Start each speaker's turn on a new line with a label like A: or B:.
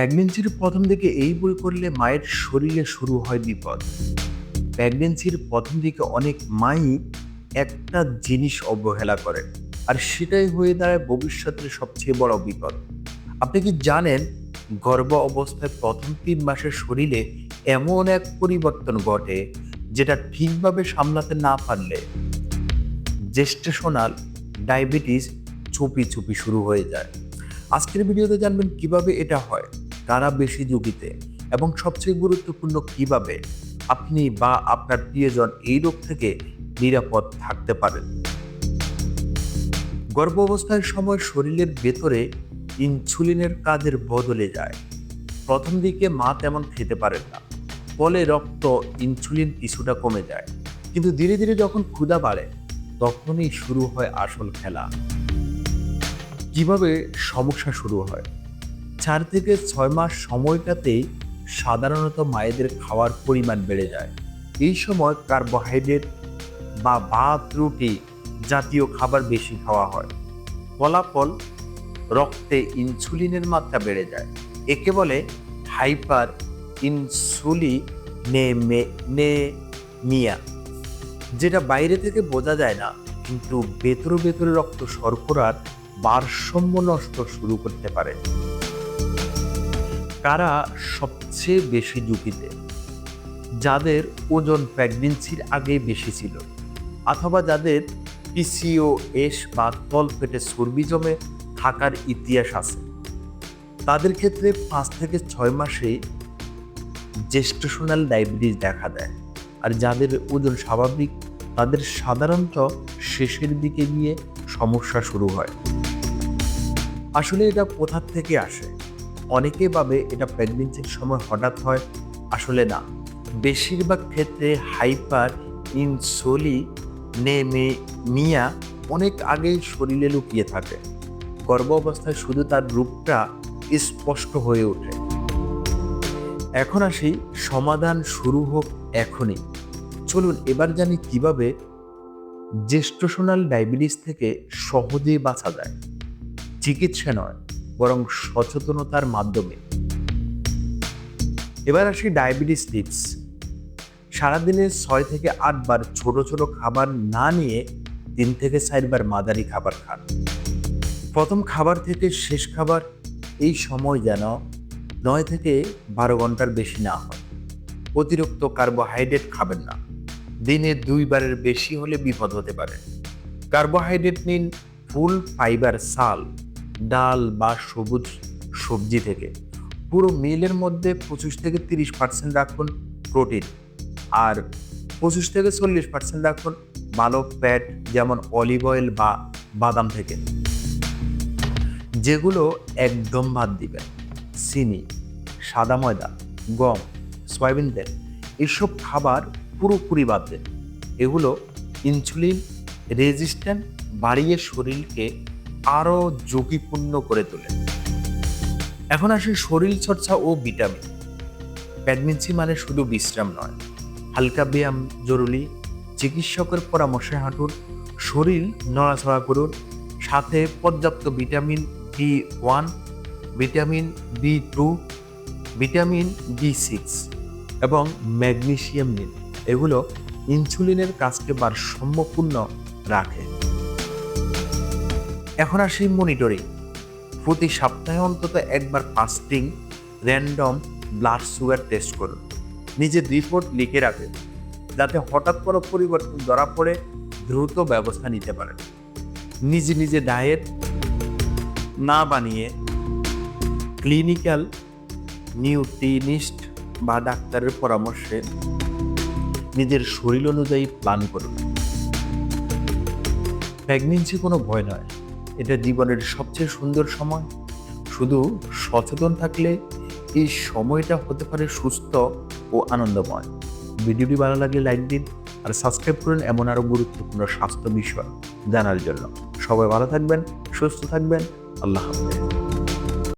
A: প্রেগনেন্সির প্রথম দিকে এই বই করলে মায়ের শরীরে শুরু হয় বিপদ। প্রেগনেন্সির প্রথম দিকে অনেক মাই একটা জিনিস অবহেলা করে, আর সেটাই হয়ে দাঁড়ায় ভবিষ্যতের সবচেয়ে বড় বিপদ। আপনি কি জানেন গর্ভ অবস্থায় প্রথম তিন মাসের শরীরে এমন এক পরিবর্তন ঘটে যেটা ঠিকভাবে সামলাতে না পারলে জেস্টেশনাল ডায়াবেটিস চুপি চুপি শুরু হয়ে যায়। আজকের ভিডিওতে জানবেন কীভাবে এটা হয়। কারা বেশি ঝুঁকিতে এবং সবচেয়ে গুরুত্বপূর্ণ কীভাবে আপনি বা আপনার প্রিয়জন এই রোগ থেকে নিরাপদ থাকতে পারেন? গর্ভ অবস্থার সময় শরীরের ভেতরে ইনসুলিনের কাজের বদলে যায়। প্রথম দিকে মা তেমন খেতে পারেন না, ফলে রক্ত ইনসুলিন কিছুটা কমে যায়। কিন্তু ধীরে ধীরে যখন ক্ষুধা বাড়ে, তখনই শুরু হয় আসল খেলা। কীভাবে সমস্যা শুরু হয়? চার থেকে ছয় মাস সময়টাতেই সাধারণত মায়েদের খাওয়ার পরিমাণ বেড়ে যায়। এই সময় কার্বোহাইড্রেট বা ভাত, রুটি জাতীয় খাবার বেশি খাওয়া হয়। ফলাফল রক্তে ইনসুলিনের মাত্রা বেড়ে যায়। একে বলে হাইপার ইনসুলিনেমিয়া যেটা বাইরে থেকে বোঝা যায় না, কিন্তু ভেতরে ভেতরে রক্ত শর্করার ভারসাম্য নষ্ট শুরু করতে পারে। কারা সবচেয়ে বেশি ঝুঁকিতে? যাদের ওজন প্রেগনেন্সির আগে বেশি ছিল, অথবা যাদের পিসিও এস বা তল পেটে চর্বি জমে থাকার ইতিহাস আছে। তাদের ক্ষেত্রে পাঁচ থেকে ছয় মাসে জেস্টেশনাল ডায়াবেটিস দেখা দেয়, আর যাদের ওজন স্বাভাবিক, তাদের সাধারণত শেষের দিকে গিয়ে সমস্যা শুরু হয়। আসলে এটা কোথা থেকে আসে? অনেকে ভাবে এটা প্রেগনেন্সির সময় হঠাৎ হয়, আসলে না। বেশিরভাগ ক্ষেত্রে হাইপার ইনসোলিনেমিয়া অনেক আগেই শরীরে লুকিয়ে থাকে। গর্ভ অবস্থায় শুধু তার রূপটা স্পষ্ট হয়ে ওঠে। এখন আসি, সমাধান শুরু হোক এখনই। চলুন এবার জানি কীভাবে জেস্টোশনাল ডায়াবেটিস থেকে সহজেই বাঁচা যায়। চিকিৎসা নয়। বরং সচেতনতার মাধ্যমে। এবার আসি ডায়াবেটিস টিপস। সারাদিনে ছয় থেকে আটবার ছোট ছোট খাবার না নিয়ে তিন থেকে চারবার মাদারি খাবার খান। প্রথম খাবার থেকে শেষ খাবার এই সময় যেন নয় থেকে বারো ঘণ্টার বেশি না হয়। অতিরিক্ত কার্বোহাইড্রেট খাবেন না। দিনে দুইবারের বেশি হলে বিপদ হতে পারে। কার্বোহাইড্রেট নিন ফুল ফাইবার সাল। ডাল বা সবুজ সবজি থেকে। পুরো মিলের মধ্যে পঁচিশ থেকে তিরিশ পার্সেন্ট রাখুন প্রোটিন আর পঁচিশ থেকে চল্লিশ পার্সেন্ট রাখুন ভালো ফ্যাট যেমন অলিভ অয়েল বা বাদাম থেকে। যেগুলো একদম বাদ দিবেন। চিনি, সাদা ময়দা, গম, সয়াবিন তেল এসব খাবার পুরোপুরি বাদ দেন। এগুলো ইনসুলিন রেজিস্ট্যান্ট বাড়িয়ে শরীরকে আরও ঝুঁকিপূর্ণ করে তোলে। এখন আসে শরীর চর্চা ও ভিটামিন। প্রেগনেন্সি মানে শুধু বিশ্রাম নয়, হালকা ব্যায়াম জরুরি, চিকিৎসকের পরামর্শে হাঁটুন শরীর নড়াচড়া করুন, সাথে পর্যাপ্ত vitamin B one, vitamin B two, vitamin B six এবং ম্যাগনেসিয়াম নিন। এগুলো ইনসুলিনের কাজকে ভারসাম্যপূর্ণ রাখে। এখন আসি মনিটরিং প্রতি সপ্তাহে অন্তত একবার fasting random blood sugar test করুন। নিজের রিপোর্ট লিখে রাখেন, যাতে হঠাৎ কোনো পরিবর্তন ধরা পড়ে, দ্রুত ব্যবস্থা নিতে পারেন। নিজে নিজে ডায়েট না বানিয়ে ক্লিনিক্যাল নিউট্রিনিস্ট বা ডাক্তারের পরামর্শে নিজের শরীর অনুযায়ী প্ল্যান করুন। প্রেগনেন্সি কোনো ভয় নয়। এটা জীবনের সবচেয়ে সুন্দর সময়। শুধু সচেতন থাকলে এই সময়টা হতে পারে সুস্থ ও আনন্দময়। ভিডিওটি ভালো লাগলে লাইক দিন আর সাবস্ক্রাইব করুন এমন আরও গুরুত্বপূর্ণ স্বাস্থ্য বিষয় জানার জন্য। সবাই ভালো থাকবেন, সুস্থ থাকবেন। আল্লাহ হাফেজ।